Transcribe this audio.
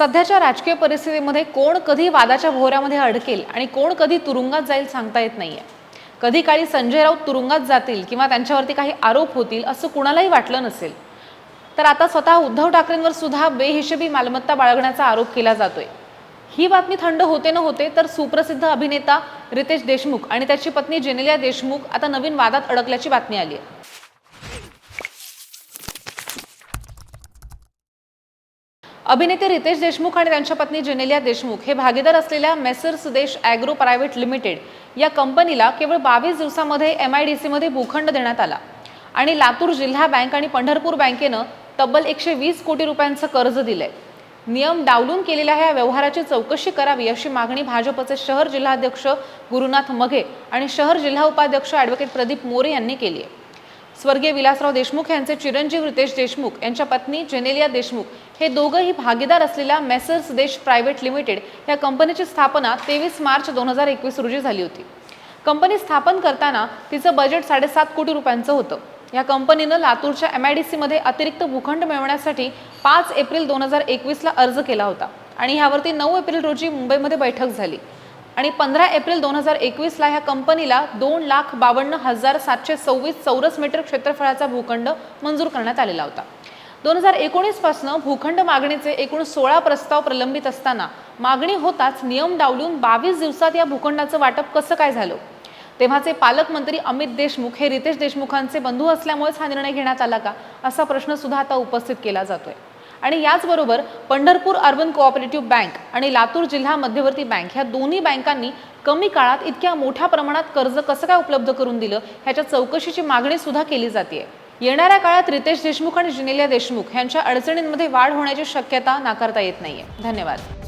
सध्याच्या राजकीय परिस्थितीमध्ये कोण कधी वादाच्या भोवऱ्यामध्ये अडकेल आणि कोण कधी तुरुंगात जाईल सांगता येत नाहीये. कधी काळी संजय राऊत तुरुंगात जातील किंवा त्यांच्यावरती काही आरोप होतील असं कुणालाही वाटलं नसेल. तर आता स्वतः उद्धव ठाकरेंवर सुद्धा बेहिशेबी मालमत्ता बाळगण्याचा आरोप केला जातोय. ही बातमी थंड होते न होते तर सुप्रसिद्ध अभिनेता रितेश देशमुख आणि त्याची पत्नी जेनेलिया देशमुख आता नवीन वादात अडकल्याची बातमी आली आहे. अभिनेते रितेश देशमुख आणि त्यांच्या पत्नी जेनेलिया देशमुख हे भागीदार असलेल्या मेसर्स देश ॲग्रो प्रायव्हेट लिमिटेड या कंपनीला केवळ बावीस दिवसामध्ये एम आय डी सीमध्ये भूखंड देण्यात आला. आणि लातूर जिल्हा बँक आणि पंढरपूर बँकेनं तब्बल एकशे वीस कोटी रुपयांचं कर्ज दिलंय. नियम डावलून केलेल्या ह्या व्यवहाराची चौकशी करावी अशी मागणी भाजपचे शहर जिल्हाध्यक्ष गुरुनाथ मघे आणि शहर जिल्हा उपाध्यक्ष ॲडव्होकेट प्रदीप मोरे यांनी केली आहे. स्वर्गीय विलासराव देशमुख यांचे चिरंजीव रितेश देशमुख यांच्या पत्नी जेनेलिया देशमुख हे दोघंही भागीदार असलेल्या मेसर्स देश प्रायव्हेट लिमिटेड या कंपनीची स्थापना तेवीस मार्च दोन हजार एकवीस रोजी झाली होती. कंपनी स्थापन करताना तिचं बजेट साडेसात कोटी रुपयांचं होतं. या कंपनीनं लातूरच्या एम आय डी सीमध्ये अतिरिक्त भूखंड मिळवण्यासाठी पाच एप्रिल दोन हजार एकवीसला अर्ज केला होता आणि ह्यावरती नऊ एप्रिल रोजी मुंबईमध्ये बैठक झाली. आणि पंधरा एप्रिल दोन हजार एकवीसला ह्या कंपनीला दोन लाख बावन्न हजार सातशे सव्वीस चौरस मीटर क्षेत्रफळाचा भूखंड मंजूर करण्यात आलेला होता. दोन हजार एकोणीसपासून भूखंड मागणीचे एकूण सोळा प्रस्ताव प्रलंबित असताना मागणी होताच नियम डावलून बावीस दिवसात या भूखंडाचं वाटप कसं काय झालं? तेव्हाचे पालकमंत्री अमित देशमुख हे रितेश देशमुखांचे बंधू असल्यामुळेच हा निर्णय घेण्यात आला का? असा प्रश्न सुद्धा आता उपस्थित केला जातोय. आणि याचबरोबर पंढरपूर अर्बन कोऑपरेटिव्ह बँक आणि लातूर जिल्हा मध्यवर्ती बँक ह्या दोन्ही बँकांनी कमी काळात इतक्या मोठ्या प्रमाणात कर्ज कसं काय उपलब्ध करून दिलं ह्याच्या चौकशीची मागणी सुद्धा केली जाते येणाऱ्या काळात रितेश देशमुख आणि जिनेलिया देशमुख यांच्या अडचणींमध्ये वाढ होण्याची शक्यता नाकारता येत नाहीये. धन्यवाद.